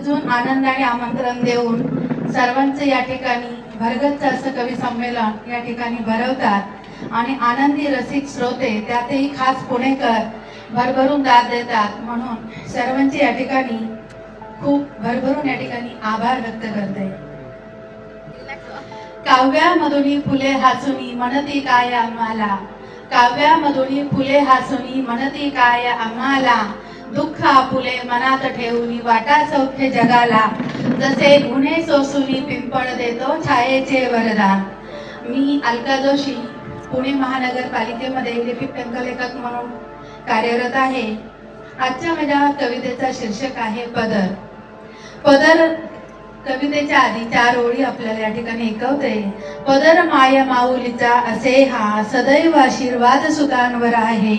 अजून आनंदाने आमंत्रण देऊन सर्वांचे या ठिकाणी भरगच्च असं कवी संमेलन या ठिकाणी भरवतात. आणि आनंदी रसिक श्रोते त्यातही खास पुणेकर भरभरून दाद देतात. म्हणून सर्वांचे या ठिकाणी खूप भरभरून या ठिकाणी आभार व्यक्त करते. काव्यामधुनी फुले हासुनी म्हणती काय आम्हाला? काव्यामधुनी फुले हासुनी म्हणती काय आम्हाला? दुःख आपुले मनात ठेवून वाटा सौख्य जगाला. जसे गुन्हे सोसुनी पिंपळ देतो छायेचे वरदान. मी अलका जोशी पुणे महानगरपालिकेमध्ये लिपिक टंकलेखक म्हणून कार्यरत आहे. आजच्या माझ्या कवितेचा शीर्षक आहे पदर. पदर कवितेच्या आधी चार ओळी आपल्याला या ठिकाणी ऐकवते. पदर माय माऊलीचा असे हा सदैव आशीर्वाद सुतांवर आहे.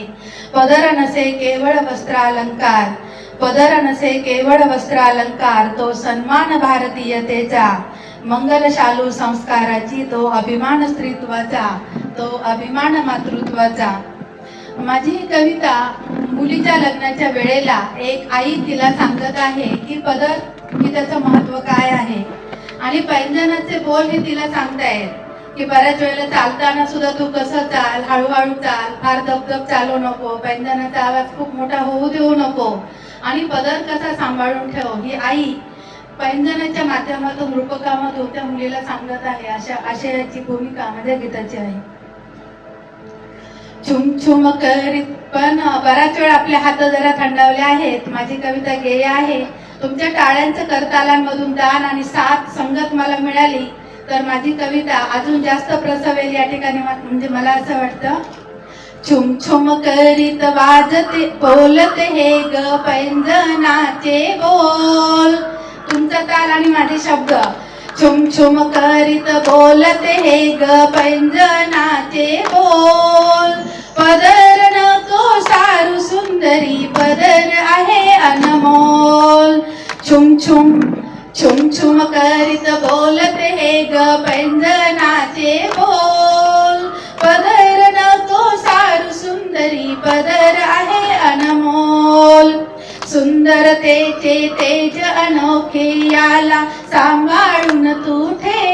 पदर नसे केवळ वस्त्रालंकार. पदर नसे केवळ वस्त्रालंकार तो सन्मान भारतीयतेचा. मंगल शालू संस्काराची तो अभिमान स्त्रीत्वाचा. तो अभिमान मातृत्वाचा. माझी ही कविता मुलीच्या लग्नाच्या वेळेला एक आई तिला सांगत आहे की पदर की त्याचं महत्त्व काय आहे? आणि पैंजनाचे बोल हे तिला सांगतायत की बऱ्याच वेळेला चालताना सुद्धा तू कसं चाल हळूहळू चाल फार दबदब चालू नको पैंजनाचा आवाज खूप मोठा होऊ देऊ नको आणि पदर कसा सांभाळून ठेव. ही आई पैंजनाच्या माध्यमातून रूपकामधून त्या मुलीला सांगत आहे अशा आशयाची भूमिका माझ्या गीताची आहे. छुम करीत पण बराच वेळ आपले हात जरा थंडावले आहेत. माझी कविता गेय आहे. तुमच्या टाळ्यांचं करतालांमधून दान आणि साथ संगत मला मिळाली. तर माझी कविता अजून जास्त प्रसवेल या ठिकाणी म्हणजे मला असं वाटतं. छुमछुम करीत वाजते बोलते हे ग पैंजनाचे बोल. तुमचा ताल आणि माझे शब्द. छुमछुम करीत बोलते हे ग पैंजनाचे बोल. पदर नको सारू सुंदरी पदर आहे अनमोल. छुम छुम छुम छुम करीत बोलते हे ग पैंजनाचे बोल. पदर नको सारू सुंदरी पदर आहे अनमोल. सुंदरतेचे तेज अनोखे याला सांभाळून तू ठेव.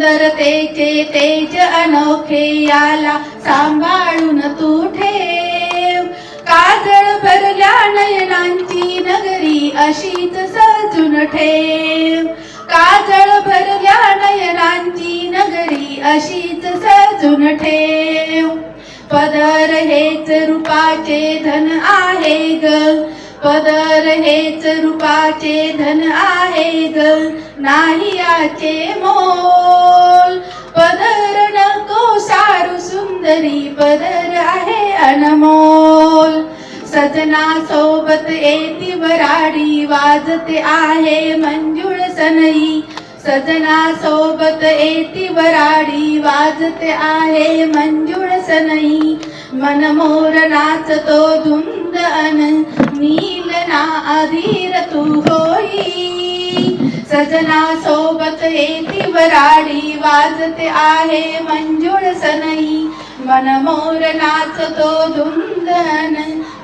सुंदरतेचे तेज अनोखे याला सांभाळून तू ठेव. काजळ भरल्या नयनांची नगरी अशीच सजून ठेव. काजळ भरल्या नयनांची नगरी अशीच सजून ठेव. पदर हेच रूपाचे धन आहे ग. पदर हेच रूपाचे धन आहे ग नाही याचे मोल. पदर नको सारू सुंदरी पदर आहे अनमोल. सजना सोबत येती वराडी वाजते आहे मंजुळ सनई. सजना सोबत येती वराडी वाजते आहे मंजुळ सनई. मनमोर नाचतो धुंद अन नीलना अधीर तू होई सजना सोबत येती वराडी वाजते आहे मंजुळ सनई मनमोर नाचतो धुंदन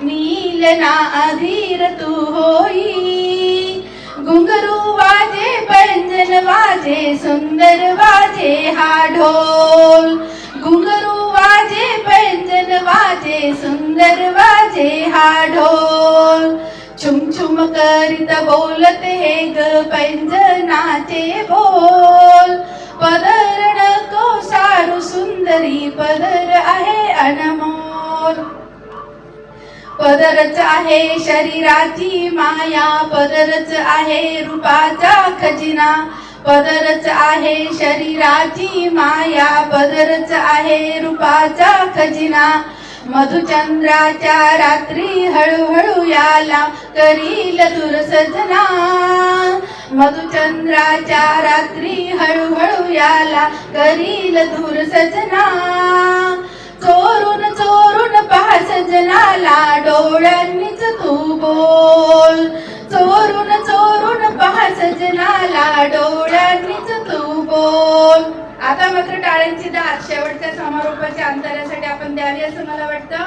नीलना अधीर तू होई घुंगरू वाजे पंजन वाजे सुंदर वाजे हा ढोल घुंगरू वाजे पंजन वाजे सुंदर हा ढोल छुम छुम करीत बोलत हे ग पैंजनाचे बोल. पदर नको सारू सुंदरी पदर आहे अनमोल. पदरच आहे शरीराची माया पदरच आहे रूपाचा खजिना. पदरच आहे शरीराची माया पदरच आहे रूपाचा खजिना. मधुचंद्राच्या रात्री हळूहळू याला करील दूर मधुचंद्राच्या रात्री हळूहळू याला करील दूर चोरून चोरून पहा सजनाला डोळ्यांनीच तू बोल. चोरून चोरून पहा सजनाला डोळ्यांनीच तू बोल. आता मात्र टाळ्यांची दात शेवटच्या समारोपाच्या अंतरासाठी द्यावी असं मला वाटतं.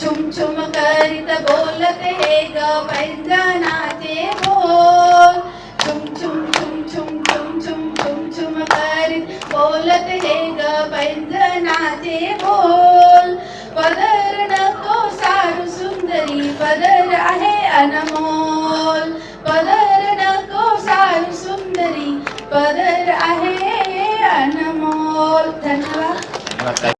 चुम छुम करीत बोलते हे ग पैंजनाचे बोल. चुम चुम चुम छुम चुम छुम चुम छुम करीत बोलते हे ग पैंजनाचे बोल. पदर नको सारू सुंदरी पदर आहे अनमोल. पदर नको सारू सुंदरी पदर आहे अनमोल. धन्यवाद.